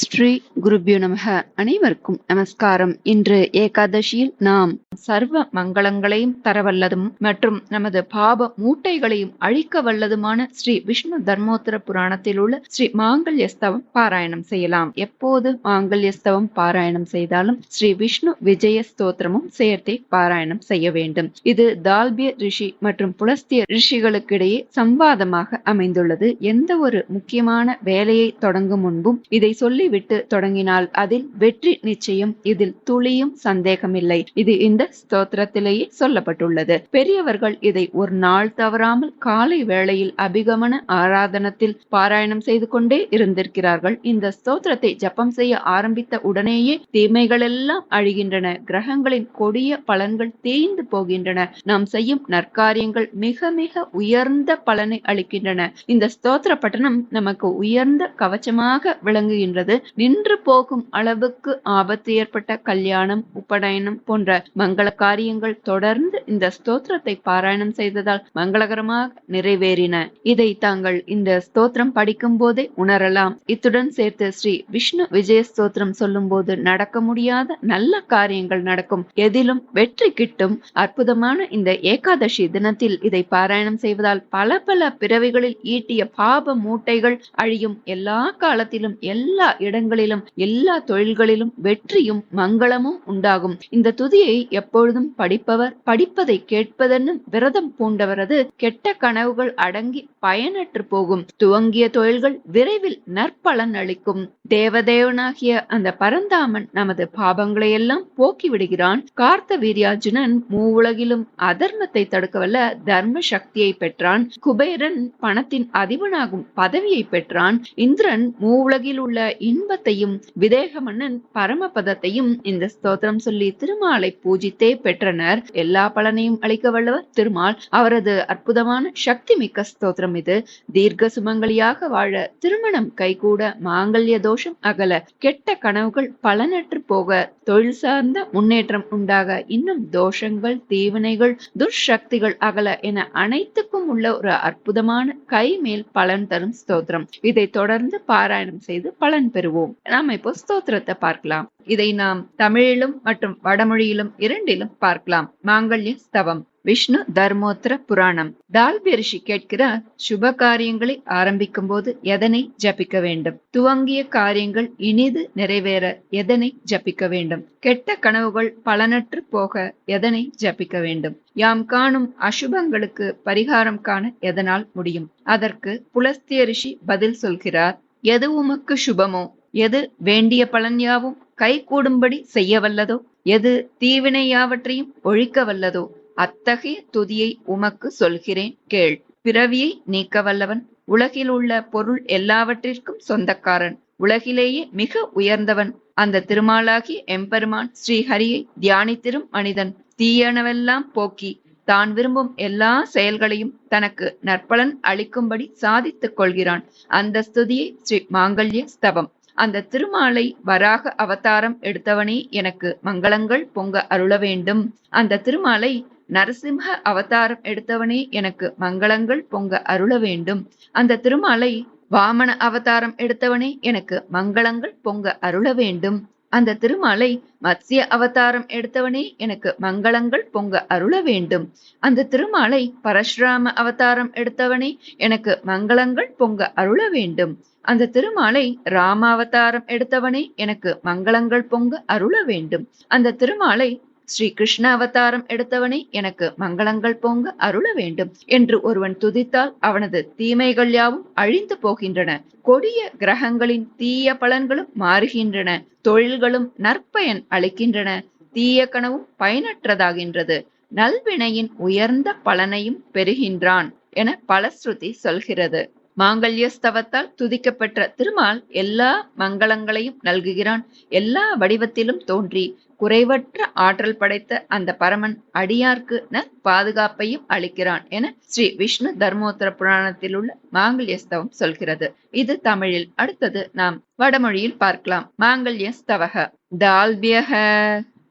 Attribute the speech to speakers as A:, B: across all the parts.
A: ஸ்ரீ குருபியோ நமக. அனைவருக்கும் நமஸ்காரம். இன்று ஏகாதசியில் நாம் சர்வ மங்களங்களையும் தரவல்லதும் மற்றும் நமது பாப மூட்டைகளையும் அழிக்க வல்லதுமான ஸ்ரீ விஷ்ணு தர்மோத்தர புராணத்தில் உள்ள ஸ்ரீ மாங்கல்யஸ்தவம் பாராயணம் செய்யலாம். எப்போது மாங்கல்யஸ்தவம் பாராயணம் செய்தாலும் ஸ்ரீ விஷ்ணு விஜய ஸ்தோத்திரமும் சேர்த்தே பாராயணம் செய்ய வேண்டும். இது தால்பிய ரிஷி மற்றும் புலஸ்திய ரிஷிகளுக்கிடையே சம்வாதமாக அமைந்துள்ளது. எந்த ஒரு முக்கியமான வேலையை தொடங்கும் முன்பும் இதை சொல்லி விட்டு தொடங்கினால் அதில் வெற்றி நிச்சயம் இதில் துளியும் சந்தேகமில்லை. இது இந்த ஸ்தோத்திரத்திலேயே சொல்லப்பட்டுள்ளது. பெரியவர்கள் இதை ஒரு நாள் தவறாமல் காலை வேளையில் அபிகமன ஆராதனத்தில் பாராயணம் செய்து கொண்டே இருந்திருக்கிறார்கள். இந்த ஸ்தோத்திரத்தை ஜப்பம் செய்ய ஆரம்பித்த உடனேயே தீமைகள் எல்லாம் அழிகின்றன. கிரகங்களின் கொடிய பலன்கள் தேய்ந்து போகின்றன. நாம் செய்யும் நற்காரியங்கள் மிக மிக உயர்ந்த பலனை அளிக்கின்றன. இந்த ஸ்தோத்திர பட்டணம் நமக்கு உயர்ந்த கவச்சமாக விளங்குகின்றது. நின்று போகும் அளவுக்கு ஆபத்து ஏற்பட்ட கல்யாணம் உபநயனம் போன்ற மங்கள காரியங்கள் தொடர்ந்து இந்த ஸ்தோத்திரத்தை பாராயணம் செய்ததால் மங்களகரமாக நிறைவேறின. இதை தாங்கள் இந்த ஸ்தோத்திரம் படிக்கும் போதே உணரலாம். இத்துடன் சேர்த்து ஸ்ரீ விஷ்ணு விஜய ஸ்தோத்திரம் சொல்லும் போது நடக்க முடியாத நல்ல காரியங்கள் நடக்கும். எதிலும் வெற்றி கிட்டும். அற்புதமான இந்த ஏகாதசி தினத்தில் இதை பாராயணம் செய்வதால் பல பல பிறவிகளில் ஈட்டிய பாப மூட்டைகள் அழியும். எல்லா காலத்திலும் எல்லா இடங்களிலும் எல்லா தொழில்களிலும் வெற்றியும் மங்களமும் உண்டாகும். இந்த துதியை எப்பொழுதும் படிப்பவர் படிப்பதை கேட்பதென்னு விரதம் பூண்டவரது கெட்ட கனவுகள் அடங்கி பயனற்று போகும். துவங்கிய தொழில்கள் விரைவில் நற்பலன் அளிக்கும். தேவதேவனாகிய அந்த பரந்தாமன் நமது பாபங்களை எல்லாம் போக்கி விடுகிறான் கார்த்த வீரியார்ஜுனன் மூவுலகிலும் அதர்மத்தை தடுக்கவல்ல தர்ம சக்தியை பெற்றான். குபேரன் பணத்தின் அதிபனாகும் பதவியை பெற்றான். இந்திரன் மூவுலகில் உள்ள இன்பத்தையும் விதேக மன்னன் பரமபதத்தையும் இந்த ஸ்தோத்திரம் சொல்லி திருமாலை பூஜித்தே பெற்றனர். எல்லா பலனையும் அளிக்க வல்லவர் திருமால். அவரது அற்புதமான சக்தி மிக்க ஸ்தோத்திரம் இது. தீர்க்க சுமங்கலியாக வாழ திருமணம் கைகூட மாங்கல்ய தோஷம் அகல. கெட்ட கனவுகள் பலனற்று போக தொழில் சார்ந்த முன்னேற்றம் உண்டாக இன்னும் தோஷங்கள் தீவினைகள் துர்சக்திகள் அகல என அனைத்துக்கும் உள்ள ஒரு அற்புதமான கை மேல் பலன் தரும் ஸ்தோத்திரம். இதை தொடர்ந்து பாராயணம் செய்து பலன் பெறுவோம். நாம் இப்போ ஸ்தோத்திரத்தை பார்க்கலாம். இதை நாம் தமிழிலும் மற்றும் வடமொழியிலும் இரண்டிலும் பார்க்கலாம். மாங்கல்ய ஸ்தவம் விஷ்ணு தர்மோத்தர புராணம். தால்பிய ரிஷி கேட்கிறார் சுப காரியங்களை ஆரம்பிக்கும் போது எதனை ஜபிக்க வேண்டும்? துவங்கிய காரியங்கள் இனிது நிறைவேற எதனை ஜபிக்க வேண்டும்? கெட்ட கனவுகள் பலனற்று போக எதனை ஜபிக்க வேண்டும்? யாம் காணும் அசுபங்களுக்கு பரிகாரம் காண எதனால் முடியும்? அதற்கு புலஸ்திய ரிஷி பதில் சொல்கிறார். எது உமக்கு சுபமோ? எது வேண்டிய பலன் யாவும்? கை கூடும்படி செய்ய வல்லதோ எது தீவினை யாவற்றையும் ஒழிக்க வல்லதோ அத்தகைய துதியை உமக்கு சொல்கிறேன் கேள். பிறவியை நீக்க வல்லவன் உலகில் உள்ள பொருள் எல்லாவற்றிற்கும் சொந்தக்காரன். உலகிலேயே மிக உயர்ந்தவன். அந்த திருமாலாகி எம்பெருமான் ஸ்ரீஹரியை தியானித்திரும் மனிதன். தீயனவெல்லாம் போக்கி தான் விரும்பும் எல்லா செயல்களையும் தனக்கு நற்பலன் அளிக்கும்படி சாதித்துக் கொள்கிறான். அந்த ஸ்துதியை ஸ்ரீ மாங்கல்ய ஸ்தவம் அந்த திருமாலை வராக அவதாரம் எடுத்தவனே எனக்கு மங்களங்கள் பொங்க அருள வேண்டும். அந்த திருமாலை நரசிம்ஹ அவதாரம் எடுத்தவனே எனக்கு மங்களங்கள் பொங்க அருள வேண்டும். அந்த திருமாலை வாமன அவதாரம் எடுத்தவனே எனக்கு மங்களங்கள் பொங்க அருள வேண்டும். அந்த திருமாலை மத்சிய அவதாரம் எடுத்தவனே எனக்கு மங்களங்கள் பொங்க அருள வேண்டும். அந்த திருமாலை பரசுராம அவதாரம் எடுத்தவனே எனக்கு மங்களங்கள் பொங்க அருள வேண்டும். அந்த திருமாலை ராம அவதாரம் எடுத்தவனே எனக்கு மங்களங்கள் பொங்க அருள வேண்டும். அந்த திருமாலை ஸ்ரீ கிருஷ்ண அவதாரம் எடுத்தவனே எனக்கு மங்களங்கள் பொங்க அருள வேண்டும் என்று ஒருவன் துதித்தால் அவனது தீமைகள் யாவும் அழிந்து போகின்றன. கொடிய கிரகங்களின் தீய பலன்களும் மாறுகின்றன. தொழில்களும் நற்பயன் அளிக்கின்றன. தீய கனவும் பயனற்றதாகின்றது. நல்வினையின் உயர்ந்த பலனையும் பெறுகின்றான் என பலஸ்ருதி சொல்கிறது. மாங்கல்ய ஸ்தவத்தால் துதிக்கப்பெற்ற திருமால் எல்லா மங்களங்களையும் நல்குகிறான். எல்லா வடிவத்திலும் தோன்றி குறைவற்ற ஆற்றல் படைத்த அந்த பரமன் அடியார்க்கு பாதுகாப்பையும் அளிக்கிறான் என ஸ்ரீ விஷ்ணு தர்மோத்தர புராணத்தில் உள்ள மாங்கல்யஸ்தவம் சொல்கிறது. இது தமிழில். அடுத்தது நாம் வடமொழியில் பார்க்கலாம். மாங்கல்யஸ்தவக. தால்பியக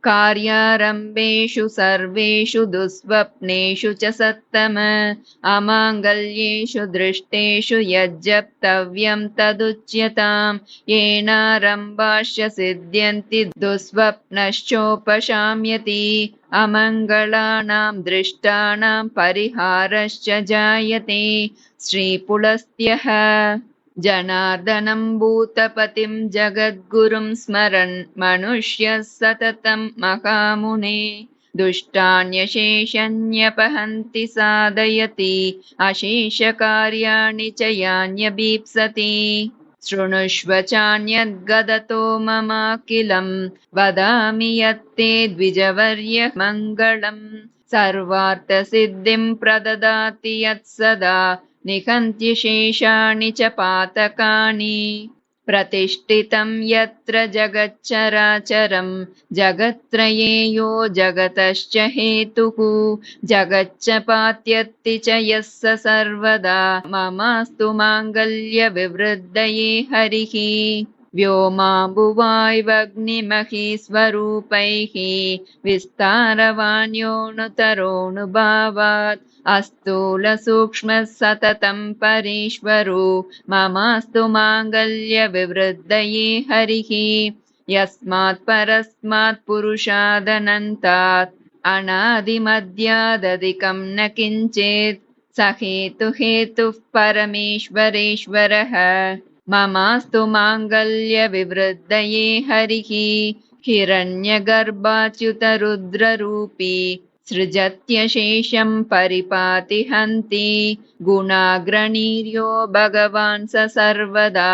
A: कार्यारम्भेषु सर्वेषु दुःस्वप्नेषु च सत्तम अमाङ्गल्येषु दृष्टेषु यज्जप्तव्यं तदुच्यताम्। येनारम्भाश्च सिद्ध्यन्ति दुःस्वप्नश्चोपशाम्यति अमङ्गलानां दृष्टानां परिहारश्च जायते। श्रीपुलस्त्यः जनार्दनं भूतपतिं जगद्गुरुं स्मरन् मनुष्यः सततं महामुने। दुष्टान्यशेषन्यपहन्ति साधयति अशेषकार्याणि च यान्यभीप्सति। शृणुष्व चान्यद्गदतो ममाखिलं वदामि यत्ते द्विजवर्य मङ्गलम् सर्वार्थसिद्धिं प्रददाति यत्सदा निहन्त्यशेषाणि च पातकानि। प्रतिष्ठितं यत्र जगच्चराचरं जगत्त्रये यो जगतश्च हेतुः। जगच्च पात्यत्ति च यः स सर्वदा। ममास्तु माङ्गल्यविवृद्धये हरिः। व्योमाम्बुवाय्वग्निमहीस्वरूपैः। विस्तारवाण्योऽणुतरोऽनुभावात् अस्तूलसूक्ष्मः सततं परेश्वरो ममास्तु माङ्गल्यविवृद्धये हरिः। यस्मात् परस्मात् पुरुषादनन्तात् अनादिमद्यादधिकं न किञ्चेत् स हेतुहेतुः परमेश्वरेश्वरः। ममास्तु माङ्गल्यविवृद्धये हरिः। हिरण्यगर्भाच्युतरुद्ररूपी सृजत्यशेषं परिपाति हन्ति गुणाग्रणीर्यो भगवान् स सर्वदा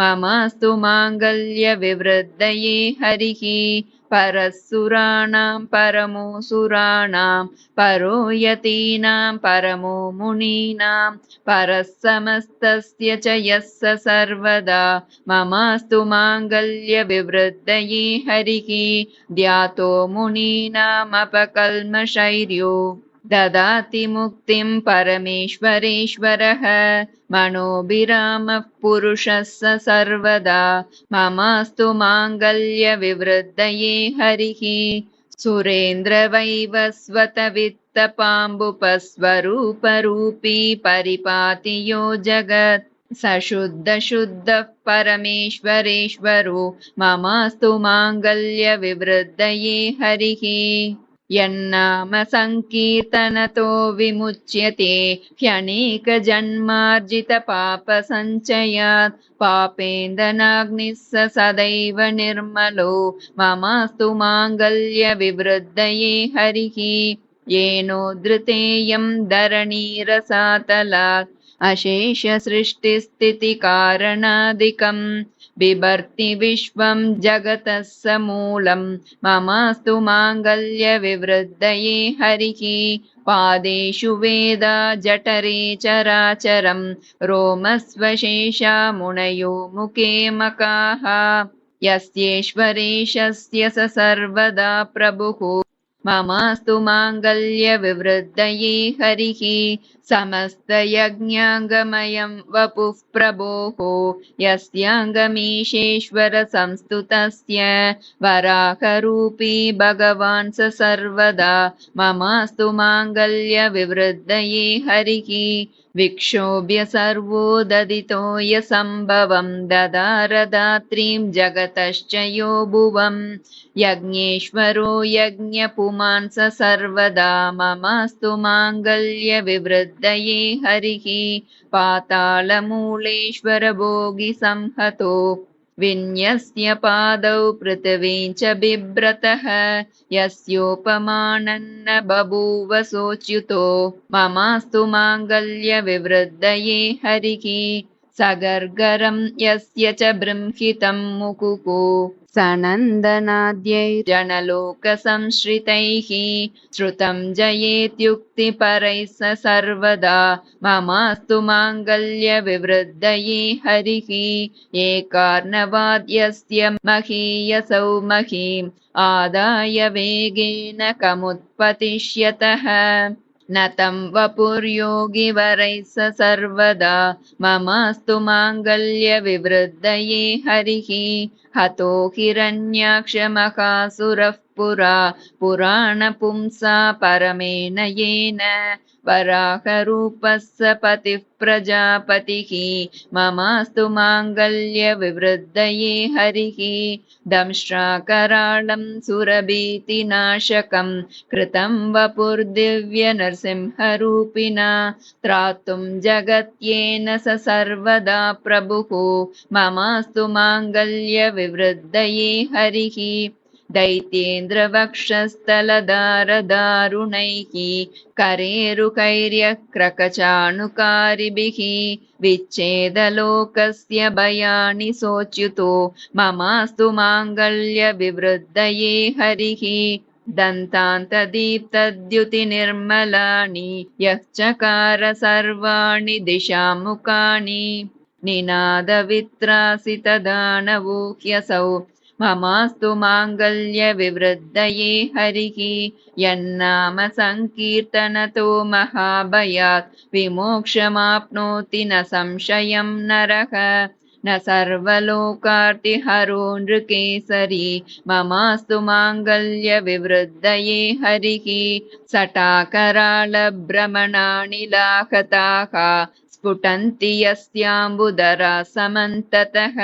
A: ममास्तु माङ्गल्यविवृद्धये हरिः परसुराणां परमोऽसुराणां परो यतीनां परमो मुनीनां परः समस्तस्य च यः स सर्वदा। ममास्तु माङ्गल्यविवृद्धये हरिः ध्यातो मुनीनामपकल्मशैर्यो ददाति मुक्तिं परमेश्वरेश्वरः मनोभिरामः पुरुषः स सर्वदा ममास्तु माङ्गल्यविवृद्धये हरिः। सुरेन्द्रवैवस्वतवित्तपाम्बुपस्वरूपरूपी परिपाति यो जगत्। सशुद्धशुद्धः परमेश्वरेश्वरो ममास्तु माङ्गल्यविवृद्धये हरिः यन्नाम सङ्कीर्तनतो विमुच्यते ह्यनेकजन्मार्जितपापसञ्चयात्। पापेन्दनाग्निः स सदैव निर्मलो ममास्तु माङ्गल्यविवृद्धये हरिः। येनोद्धृतेयं धरणीरसातलात् अशेषसृष्टिस्थितिकारणादिकम् बिभर्ति विश्वं जगतः स मूलं ममास्तु माङ्गल्यविवृद्धये हरिः। पादेषु वेदा जठरे चराचरं। रोमस्वशेषा मुनयो मुखे मकाः। यस्येश्वरेशस्य स सर्वदा प्रभुः। ममास्तु माङ्गल्यविवृद्धये हरिः समस्तयज्ञाङ्गमयं वपुः प्रभोः यस्याङ्गमीशेश्वरसंस्तुतस्य वराहरूपी भगवान् स सर्वदा। ममास्तु माङ्गल्यविवृद्धये हरिः। विक्षोभ्य सर्वोददितो यसम्भवं। ददारदात्रीं जगतश्च यो भुवम्। यज्ञेश्वरो यज्ञपुमान् स सर्वदा। ममास्तु माङ्गल्यविवृद्धये हरिः पातालमूलेश्वर भोगिसंहतो विन्यस्य पादौ पृथिवीं च बिभ्रतः यस्योपमानन्न बभूव सोच्युतो। ममास्तु माङ्गल्यविवृद्धये हरिः सगर्गरं यस्य च बृंहितं मुकुः सनन्दनाद्यैर्जनलोकसंश्रितैः श्रुतं जयेत्युक्तिपरैः स सर्वदा। ममास्तु माङ्गल्यविवृद्धये हरिः। एकार्णवाद्यस्य महीयसौ महीम् आदाय वेगेन कमुत्पतिष्यतः न तं वपुर्योगिवरैः स सर्वदा। ममास्तु माङ्गल्यविवृद्धये हरिः हतो हिरण्याक्षमहासुरः पुरा पुराणपुंसा परमेन येन वराहरूपः स पतिः प्रजापतिः। ममास्तु माङ्गल्यविवृद्धये हरिः। दंष्ट्राकराळं सुरभीतिनाशकं कृतं वपुर्दिव्यनरसिंहरूपिणा त्रातुं जगत्येन स सर्वदा प्रभुः। ममास्तु माङ्गल्यविवृद्धये हरिः। दैत्येन्द्रवक्षस्थलदारदारुणैः। करेरुकैर्यक्रकचाणुकारिभिः। विच्छेदलोकस्य भयानि सोच्युतो ममास्तु माङ्गल्यविवृद्धये हरिः। दन्तान्तदीप्तद्युतिनिर्मलानि। यः चकार सर्वाणि दिशामुखानि निनादवित्रासितदानवो ह्यसौ ममास्तु माङ्गल्यविवृद्धये हरिः। यन्नाम सङ्कीर्तनतो महाभयात्। विमोक्षमाप्नोति न संशयं नरः न सर्वलोकार्तिहरो नृकेसरी। ममास्तु माङ्गल्यविवृद्धये हरिः। सटाकरालभ्रमणानि लाहताः स्फुटन्ति यस्याम्बुदरा समन्ततः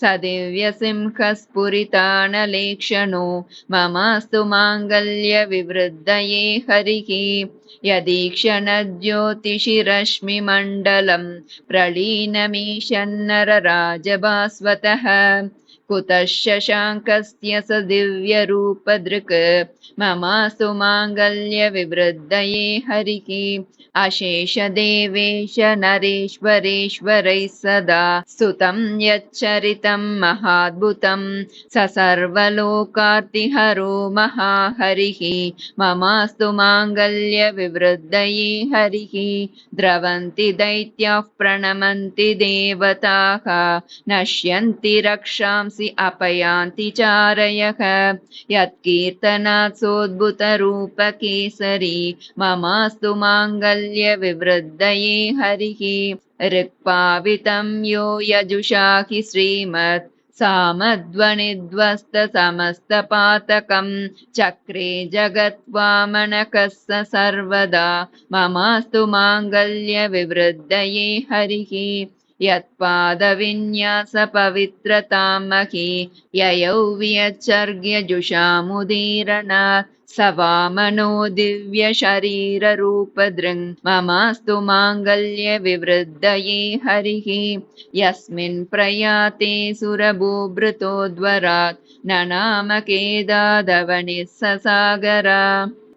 A: स दिव्यसिंहस्फुरितानलेक्षणो। ममास्तु माङ्गल्यविवृद्धये हरिः। यदीक्षणज्योतिषिरश्मिमण्डलं प्रलीनमीशन्नरराजभास्वतः कुतः शशाङ्कस्य स दिव्यरूपदृक्। ममास्तु माङ्गल्यविवृद्धये हरिः। अशेषदेवेश नरेश्वरेश्वरैः सदा स्तुतं यच्चरितं महाद्भुतं। स सर्वलोकार्तिहरो महाहरिः। ममास्तु माङ्गल्यविवृद्धये हरिः। द्रवन्ति दैत्याः प्रणमन्ति देवताः। नश्यन्ति रक्षांसि अपयान्ति चारयः। यत्कीर्तनात् सोद्भुतरूपकेसरी ममास्तु माङ्गल्यविवृद्धये हरिः। ऋक्पावितं यो यजुषा हि श्रीमत् सामध्वनिध्वस्तसमस्तपातकं। चक्रे जगत्वामनकः स सर्वदा ममास्तु माङ्गल्यविवृद्धये हरिः यत्पादविन्यासपवित्रतां मही ययौ वियच्चर्ग्यजुषामुदीरणात् स वामनो दिव्यशरीररूपदृङ् ममास्तु माङ्गल्यविवृद्धये हरिः यस्मिन् प्रयाते सुरभूभृतोद्वरात् न नाम केदादवनिः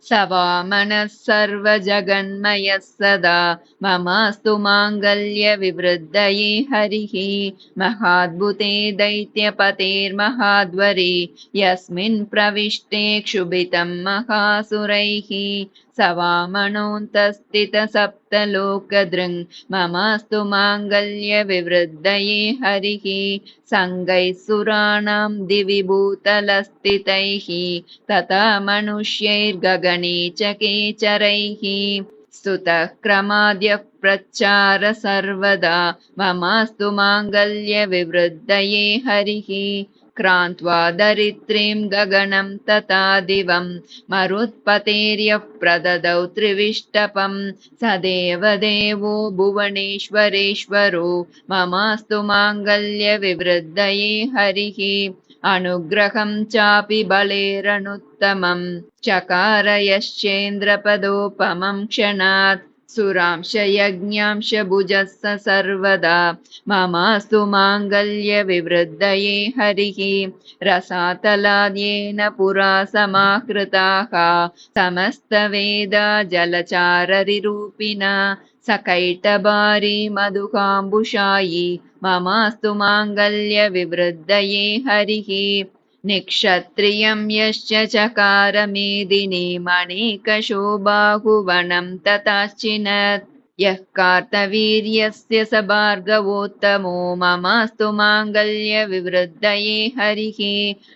A: स वामनः सर्वजगन्मयः सदा। ममास्तु माङ्गल्यविवृद्धये हरिः। महाद्भुते दैत्यपतेर्महाद्वरे। यस्मिन् प्रविष्टे क्षुभितं महासुरैः स वामणोऽन्तस्थितसप्तलोकदृङ् ममास्तु माङ्गल्यविवृद्धये हरिः। सङ्गैः सुराणां दिवि भूतलस्थितैः। तथा मनुष्यैर्गगने च केचरैः। स्तुतः क्रमाद्यः प्रच्चार सर्वदा। ममास्तु माङ्गल्यविवृद्धये हरिः क्रान्त्वा दरित्रीं गगनं तथा दिवं मरुत्पतेर्यः प्रददौ त्रिविष्टपं। स देवदेवो भुवनेश्वरेश्वरो ममास्तु माङ्गल्यविवृद्धये हरिः। अनुग्रहं चापि बलेरनुत्तमं। चकार यश्चेन्द्रपदोपमं क्षणात् सुरांश यज्ञांश भुजः स सर्वदा। ममास्तु माङ्गल्यविवृद्धये हरिः। रसातलाद्येन पुरा समाकृताः समस्तवेदा जलचाररिरूपिणा। सकैटबारी मधुकाम्बुषायि ममास्तु माङ्गल्यविवृद्धये हरिः निक्षत्रियं यश्च चकार मेदिनीमणिकशोबाहुवनं तथाश्चिनत् यः कार्तवीर्यस्य स भार्गवोत्तमो ममास्तु माङ्गल्यविवृद्धये हरिः।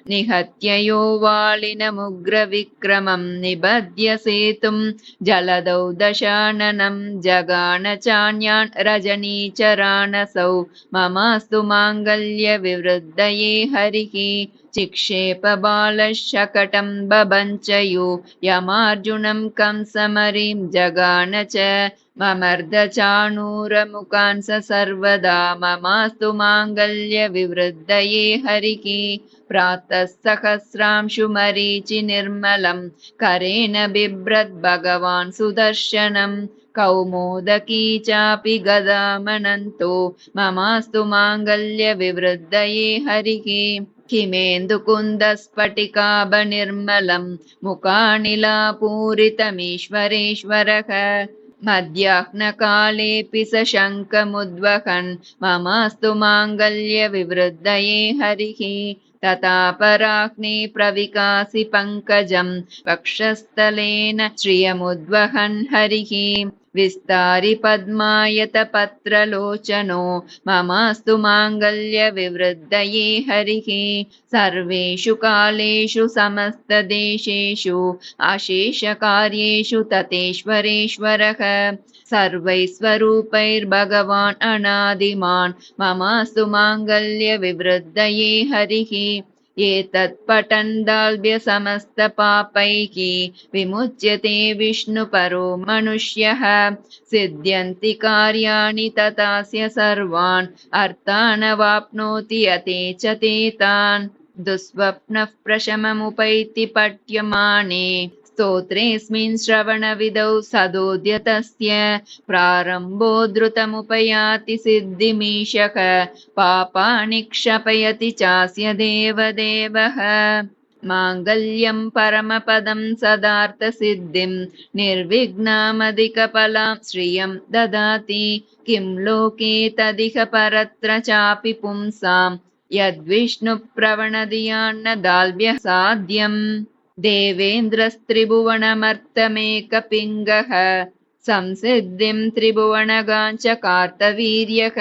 A: निहत्य यो वालिनमुग्रविक्रमं निबध्य सेतुं जलदौ दशाननं जगान चान्यान् रजनीचरानसौ। ममास्तु माङ्गल्यविवृद्धये हरिः चिक्षेपबालशकटं बभञ्चयो यमार्जुनं कंसमरीं जगान च। ममर्दचाणूरमुखान् स सर्वदा। ममास्तु माङ्गल्यविवृद्धये हरिः प्रातः सहस्रांशुमरीचि निर्मलं करेण बिभ्रद् भगवान् सुदर्शनम् कौमोदकी चापि गदामनन्तो। ममास्तु माङ्गल्यविवृद्धये हरिः। किमेन्दुकुन्दस्फटिकाभनिर्मलं मुखानिलापूरितमीश्वरेश्वरः मध्याह्नकालेऽपि स शङ्खमुद्वहन्। ममास्तु माङ्गल्यविवृद्धये हरिः। तथा पराग्ने प्रविकासि पङ्कजं। वक्षस्थलेन श्रियमुद्वहन् हरिः विस्तारि पद्मायतपत्रलोचनो ममास्तु माङ्गल्यविवृद्धये हरिः। सर्वेषु कालेषु समस्तदेशेषु अशेषकार्येषु ततेश्वरेश्वरः। सर्वैस्वरूपैर्भगवान् अनादिमान् ममास्तु माङ्गल्यविवृद्धये हरिः एतत्पठन्दाल्भ्य समस्तपापैः विमुच्यते विष्णुपरो मनुष्यः। सिद्ध्यन्ति कार्याणि तथास्य सर्वान् अर्थानवाप्नोति यते च ते तान्। दुःस्वप्नः प्रशममुपैति पठ्यमाने स्तोत्रेऽस्मिन् श्रवणविदौ सदोद्यतस्य प्रारम्भो द्रुतमुपयाति सिद्धिमीशः पापानि क्षपयति चास्य देवदेवः। माङ्गल्यं परमपदं सदार्थसिद्धिं निर्विघ्नामधिकफलां श्रियं ददाति। किं लोके तदिह परत्र चापि पुंसां यद्विष्णुप्रवणधियान्नदाल्भ्यः साध्यम् देवेन्द्रस्त्रिभुवनमर्तमेकपिङ्गः संसिद्धिं त्रिभुवनगाञ्च कार्तवीर्यः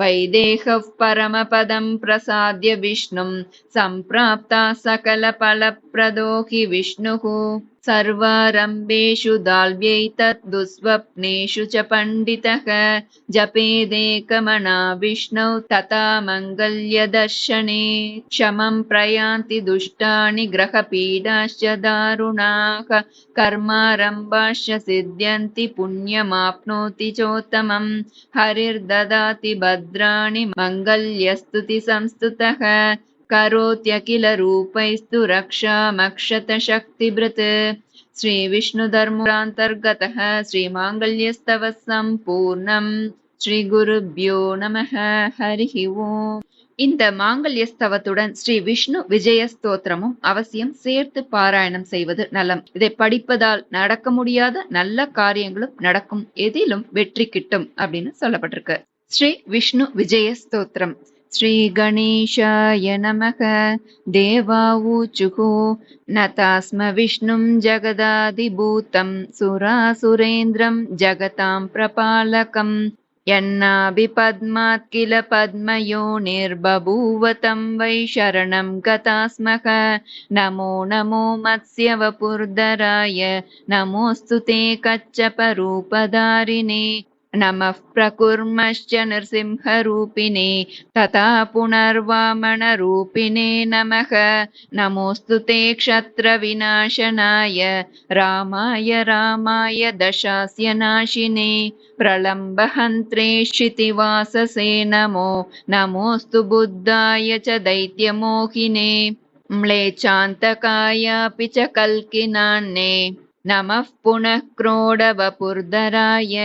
A: वैदेहः परमपदं प्रसाद्य विष्णुं सम्प्राप्ता सकलफलप्रदो हि विष्णुः सर्वारम्भेषु दाल्व्यैतत् दुःस्वप्नेषु च पण्डितः। जपेदेकमना विष्णौ तथा मङ्गल्यदर्शने। क्षमं प्रयान्ति दुष्टानि ग्रहपीडाश्च दारुणाः। कर्मारम्भाश्च सिद्ध्यन्ति पुण्यमाप्नोति चोत्तमं हरिर्ददाति भद्राणि मङ्गल्यस्तुतिसंस्तुतः करोत्यखिलरूपैस्तु रक्षामक्षतशक्तिभृत् श्रीविष्णुधर्मान्तर्गतः श्रीमाङ्गल्यस्तव सम्पूर्णम् ஸ்ரீகுருப்யோ நம ஹரிஹி ஓம் இந்த மாங்கல்யஸ்தவத்துடன் ஸ்ரீ விஷ்ணு விஜய ஸ்தோத்திரமும் அவசியம் சேர்த்து பாராயணம் செய்வது நலம் இதை படிப்பதால் நடக்க முடியாத நல்ல காரியங்களும் நடக்கும் எதிலும் வெற்றி கிட்டும் அப்படின்னு சொல்லப்பட்டிருக்கு ஸ்ரீ விஷ்ணு விஜய ஸ்தோத்திரம் श्रीगणेशाय नमः। देवावूचुः नतास्म विष्णुं जगदादिभूतं सुरासुरेन्द्रं जगतां प्रपालकम् यन्नाभिपद्मात् किल पद्मयोनिर्बभूव तं वै शरणं गता स्मः नमो नमो मत्स्यवपुर्धराय नमोऽस्तु ते कच्छपरूपधारिणे नमः प्रकुर्मश्च नृसिंहरूपिणे तथा पुनर्वामणरूपिणे नमः। नमोऽस्तु ते क्षत्रविनाशनाय रामाय रामाय दशास्य नाशिने प्रलम्बहन्त्रे क्षितिवाससे नमो। नमोऽस्तु बुद्धाय च दैत्यमोहिने म्लेचान्तकायापि च कल्किनान्ने। नमः पुनः क्रोडवपुर्धराय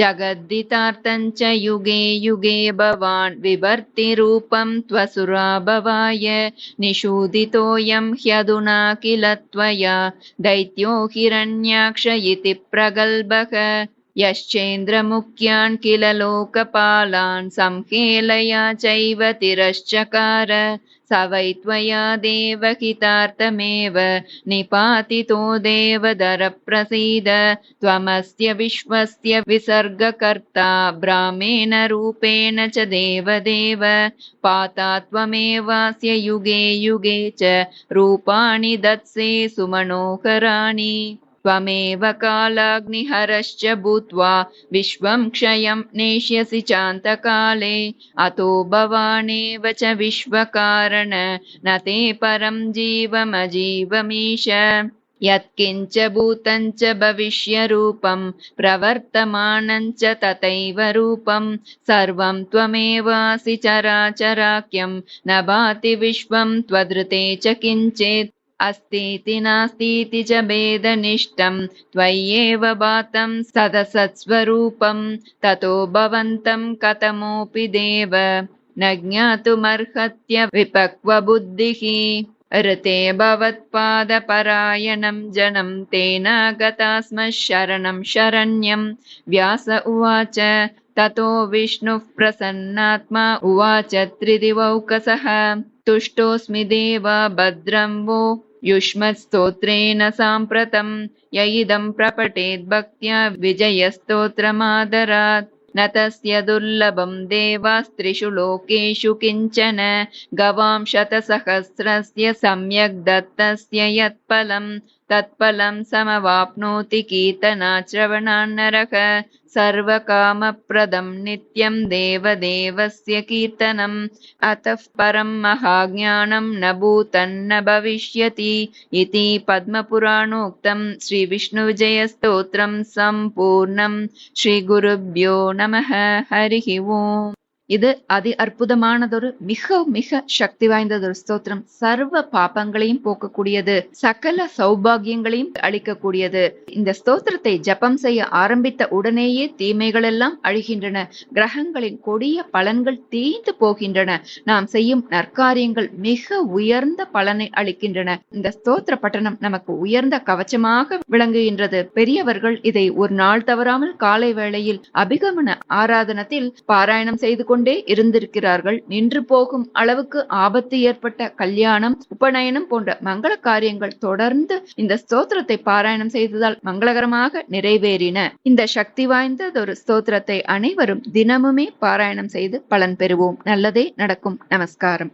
A: जगद्दितार्थं च युगे युगे भवान् विभर्तिरूपं त्वसुराभवाय निषूदितोऽयं ह्यधुना किल त्वया दैत्यो हिरण्याक्ष इति प्रगल्भः। यश्चेन्द्रमुख्यान् किल लोकपालान् संहेलया चैव तिरश्चकार वै त्वया देवहितार्थमेव निपातितो देवदरप्रसीद। त्वमस्य विश्वस्य विसर्गकर्ता ब्राह्मेण रूपेण च देवदेव। पाता त्वमेवास्य युगे युगे च रूपाणि दत्से सुमनोहराणि त्वमेव कालाग्निहरश्च भूत्वा विश्वं क्षयं नेष्यसि चान्तकाले। अतो भवानेव च विश्वकारण न ते परं जीवमजीवमीश। यत्किञ्च भूतं च भविष्यरूपं प्रवर्तमानं च तथैव रूपं। सर्वं त्वमेवासि चराचराख्यं न भाति विश्वं त्वदृते च किञ्चित् अस्तीति नास्तीति च भेदनिष्ठं त्वय्येव भातं सदसत्स्वरूपं। ततो भवन्तं कथमोऽपि देव। न ज्ञातुमर्हत्य विपक्वबुद्धिः ऋते भवत्पादपरायणं जनं तेन गता स्म शरणं शरण्यं व्यास उवाच ततो विष्णुः प्रसन्नात्मा उवाच त्रिदिवौकसः। तुष्टोऽस्मि देव भद्रं वो युष्मत्स्तोत्रेण साम्प्रतं य इदं प्रपठेद्भक्त्या विजयस्तोत्रमादरात्। न तस्य दुर्लभं देवास्त्रिषु लोकेषु किञ्चन गवां शतसहस्रस्य सम्यग् दत्तस्य यत्फलं तत्फलं समवाप्नोति कीर्तनाश्रवणान्नरः सर्वकामप्रदं नित्यं देवदेवस्य कीर्तनम्। अतः परं महाज्ञानं न भूतन्न भविष्यति इति पद्मपुराणोक्तम् श्रीविष्णुविजयस्तोत्रम् सम्पूर्णम् श्रीगुरुभ्यो नमः। हरिः ओम्। இது அதி அற்புதமானதொரு மிக மிக சக்தி வாய்ந்ததொரு ஸ்தோத்திரம் சர்வ பாபங்களையும் போக்கக்கூடியது சகல சௌபாகியங்களையும் அளிக்கக்கூடியது இந்த ஸ்தோத்திரத்தை ஜபம் செய்ய ஆரம்பித்த உடனேயே தீமைகள் எல்லாம் அழிகின்றன கிரகங்களின் கொடிய பலன்கள் தீந்து போகின்றன நாம் செய்யும் நற்காரியங்கள் மிக உயர்ந்த பலனை அளிக்கின்றன இந்த ஸ்தோத்திர பட்டணம் நமக்கு உயர்ந்த கவச்சமாக விளங்குகின்றது பெரியவர்கள் இதை ஒரு நாள் தவறாமல் காலை வேளையில் அபிகமன ஆராதனத்தில் பாராயணம் செய்து கொண்டு கொண்டே இருந்திருக்கிறார்கள். நின்று போகும் அளவுக்கு ஆபத்து ஏற்பட்ட கல்யாணம் உபநயனம் போன்ற மங்கள காரியங்கள் தொடர்ந்து இந்த ஸ்தோத்திரத்தை பாராயணம் செய்ததால் மங்களகரமாக நிறைவேறின. இந்த சக்தி வாய்ந்ததொரு ஸ்தோத்திரத்தை அனைவரும் தினமுமே பாராயணம் செய்து பலன் பெறுவோம். நல்லதே நடக்கும். நமஸ்காரம்.